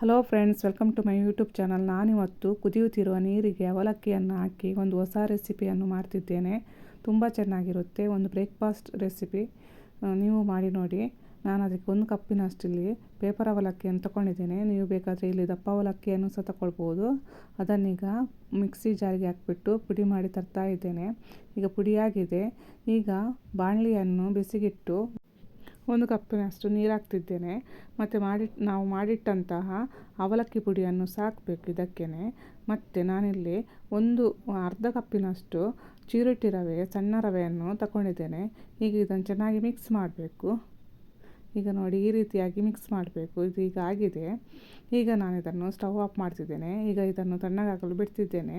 Hello friends welcome to my YouTube channel ನಾನಿವತ್ತು ಕುದಿಯುತ್ತಿರುವ ನೀರಿಗೆ ಅವಲಕ್ಕಿಯನ್ನು ಹಾಕಿ ಒಂದು ಹೊಸ ರೆಸಿಪಿಯನ್ನು ಮಾಡ್ತಿದ್ದೇನೆ. ತುಂಬ ಚೆನ್ನಾಗಿರುತ್ತೆ, ಒಂದು ಬ್ರೇಕ್ಫಾಸ್ಟ್ ರೆಸಿಪಿ ನೀವು ಮಾಡಿ ನೋಡಿ. ನಾನು ಅದಕ್ಕೆ ಒಂದು ಕಪ್ಪಿನಷ್ಟಿಲ್ಲಿ ಪೇಪರ್ ಅವಲಕ್ಕಿಯನ್ನು ತಗೊಂಡಿದ್ದೇನೆ. ನೀವು ಬೇಕಾದರೆ ಇಲ್ಲಿ ದಪ್ಪ ಅವಲಕ್ಕಿಯನ್ನು ಸಹ ತಗೊಳ್ಬೋದು. ಅದನ್ನೀಗ ಮಿಕ್ಸಿ ಜಾರಿಗೆ ಹಾಕಿಬಿಟ್ಟು ಪುಡಿ ಮಾಡಿ ತರ್ತಾ ಇದ್ದೇನೆ. ಈಗ ಪುಡಿಯಾಗಿದೆ. ಈಗ ಬಾಣಲಿಯನ್ನು ಬಿಸಿಗಿಟ್ಟು ಒಂದು ಕಪ್ಪಿನಷ್ಟು ನೀರು ಹಾಕ್ತಿದ್ದೇನೆ ಮತ್ತು ಮಾಡಿ ನಾವು ಮಾಡಿಟ್ಟಂತಹ ಅವಲಕ್ಕಿ ಪುಡಿಯನ್ನು ಸಾಕಬೇಕು ಇದಕ್ಕೇ ಮತ್ತು ನಾನಿಲ್ಲಿ ಒಂದು ಅರ್ಧ ಕಪ್ಪಿನಷ್ಟು ಚೀರುಟ್ಟಿ ರವೆ ಸಣ್ಣ ರವೆಯನ್ನು ತಗೊಂಡಿದ್ದೇನೆ ಈಗ ಇದನ್ನು ಚೆನ್ನಾಗಿ ಮಿಕ್ಸ್ ಮಾಡಬೇಕು. ಈಗ ನೋಡಿ ಈ ರೀತಿಯಾಗಿ ಮಿಕ್ಸ್ ಮಾಡಬೇಕು. ಇದು ಈಗ ಆಗಿದೆ. ಈಗ ನಾನು ಇದನ್ನು ಸ್ಟವ್ ಆಫ್ ಮಾಡ್ತಿದ್ದೇನೆ. ಈಗ ಇದನ್ನು ತಣ್ಣಗಾಗಲು ಬಿಡ್ತಿದ್ದೇನೆ.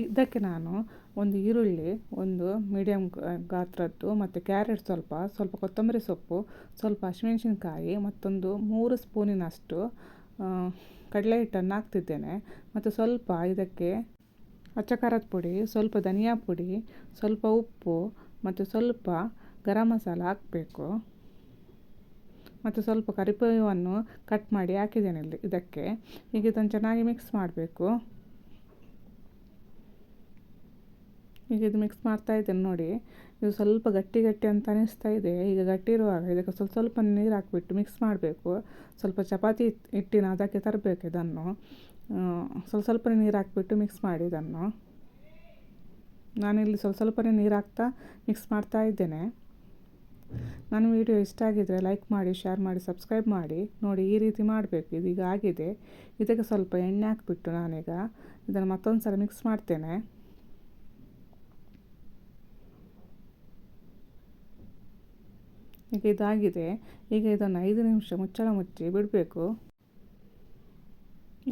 ಇದಕ್ಕೆ ನಾನು ಒಂದು ಈರುಳ್ಳಿ, ಒಂದು ಮೀಡಿಯಮ್ ಗಾತ್ರದ್ದು ಮತ್ತು ಕ್ಯಾರೆಟ್ ಸ್ವಲ್ಪ ಸ್ವಲ್ಪ ಕೊತ್ತಂಬರಿ ಸೊಪ್ಪು, ಸ್ವಲ್ಪ ಹಸಿಮೆಣಸಿನ್ಕಾಯಿ, ಮತ್ತೊಂದು ಮೂರು ಸ್ಪೂನಿನಷ್ಟು ಕಡಲೆ ಹಿಟ್ಟನ್ನು ಹಾಕ್ತಿದ್ದೇನೆ. ಮತ್ತು ಸ್ವಲ್ಪ ಇದಕ್ಕೆ ಅಚ್ಚ ಖಾರದ ಪುಡಿ, ಸ್ವಲ್ಪ ಧನಿಯಾ ಪುಡಿ, ಸ್ವಲ್ಪ ಉಪ್ಪು, ಮತ್ತು ಸ್ವಲ್ಪ ಗರಂ ಮಸಾಲ ಹಾಕಬೇಕು. ಮತ್ತು ಸ್ವಲ್ಪ ಕರಿಪೇವನ್ನು ಕಟ್ ಮಾಡಿ ಹಾಕಿದ್ದೇನೆ ಇಲ್ಲಿ ಇದಕ್ಕೆ. ಈಗ ಇದನ್ನು ಚೆನ್ನಾಗಿ ಮಿಕ್ಸ್ ಮಾಡಬೇಕು. ಈಗ ಇದು ಮಿಕ್ಸ್ ಮಾಡ್ತಾ ಇದ್ದೇನೆ ನೋಡಿ. ಇದು ಸ್ವಲ್ಪ ಗಟ್ಟಿ ಗಟ್ಟಿ ಅಂತ ಅನಿಸ್ತಾ ಇದೆ. ಈಗ ಗಟ್ಟಿ ಇರುವಾಗ ಇದಕ್ಕೆ ಸ್ವಲ್ಪ ಸ್ವಲ್ಪ ನೀರು ಹಾಕಿಬಿಟ್ಟು ಮಿಕ್ಸ್ ಮಾಡಬೇಕು. ಸ್ವಲ್ಪ ಚಪಾತಿ ಹಿಟ್ಟಿನ ಅದಕ್ಕೆ ತರಬೇಕು ಇದನ್ನು. ಸ್ವಲ್ಪ ಸ್ವಲ್ಪ ನೀರು ಹಾಕಿಬಿಟ್ಟು ಮಿಕ್ಸ್ ಮಾಡಿ ಇದನ್ನು. ನಾನಿಲ್ಲಿ ಸ್ವಲ್ಪ ಸ್ವಲ್ಪನೇ ನೀರು ಹಾಕ್ತಾ ಮಿಕ್ಸ್ ಮಾಡ್ತಾ ಇದ್ದೇನೆ. ನನ್ನ ವಿಡಿಯೋ ಇಷ್ಟ ಆಗಿದರೆ ಲೈಕ್ ಮಾಡಿ, ಶೇರ್ ಮಾಡಿ, ಸಬ್ಸ್ಕ್ರೈಬ್ ಮಾಡಿ. ನೋಡಿ, ಈ ರೀತಿ ಮಾಡಬೇಕು. ಇದೀಗ ಆಗಿದೆ. ಇದಕ್ಕೆ ಸ್ವಲ್ಪ ಎಣ್ಣೆ ಹಾಕ್ಬಿಟ್ಟು ನಾನೀಗ ಇದನ್ನು ಮತ್ತೊಂದು ಸಲ ಮಿಕ್ಸ್ ಮಾಡ್ತೇನೆ. ಈಗ ಇದಾಗಿದೆ. ಈಗ ಇದನ್ನು ಐದು ನಿಮಿಷ ಮುಚ್ಚಳ ಮುಚ್ಚಿ ಬಿಡಬೇಕು.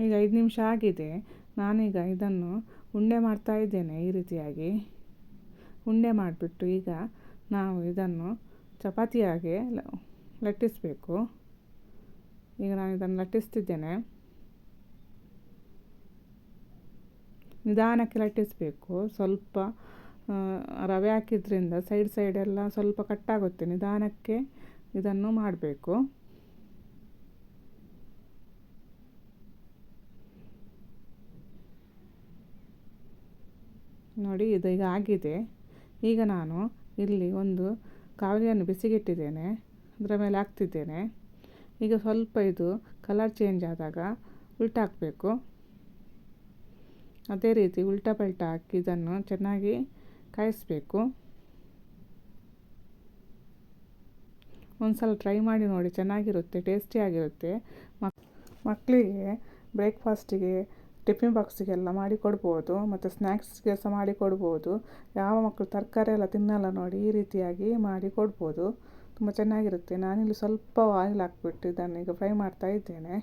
ಈಗ ಐದು ನಿಮಿಷ ಆಗಿದೆ. ನಾನೀಗ ಇದನ್ನು ಉಂಡೆ ಮಾಡ್ತಾ ಇದ್ದೇನೆ ಈ ರೀತಿಯಾಗಿ. ಉಂಡೆ ಮಾಡಿಬಿಟ್ಟು ಈಗ ನಾವು ಇದನ್ನು ಚಪಾತಿಯಾಗೆ ಲಟ್ಟಿಸಬೇಕು. ಈಗ ನಾನು ಇದನ್ನು ಲಟ್ಟಿಸ್ತಿದ್ದೇನೆ. ನಿಧಾನಕ್ಕೆ ಲಟ್ಟಿಸಬೇಕು. ಸ್ವಲ್ಪ ರವೆ ಹಾಕಿದ್ರಿಂದ ಸೈಡ್ ಸೈಡೆಲ್ಲ ಸ್ವಲ್ಪ ಕಟ್ಟಾಗುತ್ತೆ. ನಿಧಾನಕ್ಕೆ ಇದನ್ನು ಮಾಡಬೇಕು. ನೋಡಿ ಇದು ಈಗ ಆಗಿದೆ. ಈಗ ನಾನು ಇಲ್ಲಿ ಒಂದು ಕಾವಲಿಯನ್ನು ಬಿಸಿಗಿಟ್ಟಿದ್ದೇನೆ, ಅದರ ಮೇಲೆ ಹಾಕ್ತಿದ್ದೇನೆ. ಈಗ ಸ್ವಲ್ಪ ಇದು ಕಲರ್ ಚೇಂಜ್ ಆದಾಗ ಉಲ್ಟಾ ಹಾಕಬೇಕು. ಅದೇ ರೀತಿ ಉಲ್ಟಾ ಪಲ್ಟಾ ಹಾಕಿ ಇದನ್ನು ಚೆನ್ನಾಗಿ ಕಾಯಿಸಬೇಕು. ಒಂದು ಸಲ ಟ್ರೈ ಮಾಡಿ ನೋಡಿ ಚೆನ್ನಾಗಿರುತ್ತೆ ಟೇಸ್ಟಿಯಾಗಿರುತ್ತೆ ಮಕ್ ಮಕ್ಕಳಿಗೆ ಬ್ರೇಕ್ಫಾಸ್ಟಿಗೆ ಟಿಫಿನ್ ಬಾಕ್ಸಿಗೆಲ್ಲ ಮಾಡಿ ಕೊಡ್ಬೋದು, ಮತ್ತು ಸ್ನ್ಯಾಕ್ಸ್ಗೆ ಸಹ ಮಾಡಿ ಕೊಡ್ಬೋದು. ಯಾವ ಮಕ್ಕಳು ತರಕಾರಿ ಎಲ್ಲ ತಿನ್ನಲ್ಲ ನೋಡಿ, ಈ ರೀತಿಯಾಗಿ ಮಾಡಿ ಕೊಡ್ಬೋದು. ತುಂಬ ಚೆನ್ನಾಗಿರುತ್ತೆ. ನಾನಿಲ್ಲಿ ಸ್ವಲ್ಪ ಆಯಿಲ್ ಹಾಕ್ಬಿಟ್ಟು ಇದನ್ನು ಈಗ ಫ್ರೈ ಮಾಡ್ತಾ ಇದ್ದೇನೆ.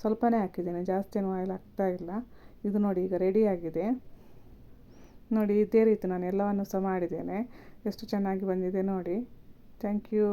ಸ್ವಲ್ಪನೇ ಹಾಕಿದ್ದೇನೆ, ಜಾಸ್ತಿನೂ ಆಯಿಲ್ ಹಾಕ್ತಾ ಇಲ್ಲ. ಇದು ನೋಡಿ, ಈಗ ರೆಡಿಯಾಗಿದೆ ನೋಡಿ, ಇದೇ ರೀತಿ ನಾನು ಎಲ್ಲವನ್ನು ಸಹ ಮಾಡಿದ್ದೇನೆ. ಎಷ್ಟು ಚೆನ್ನಾಗಿ ಬಂದಿದೆ ನೋಡಿ. Thank you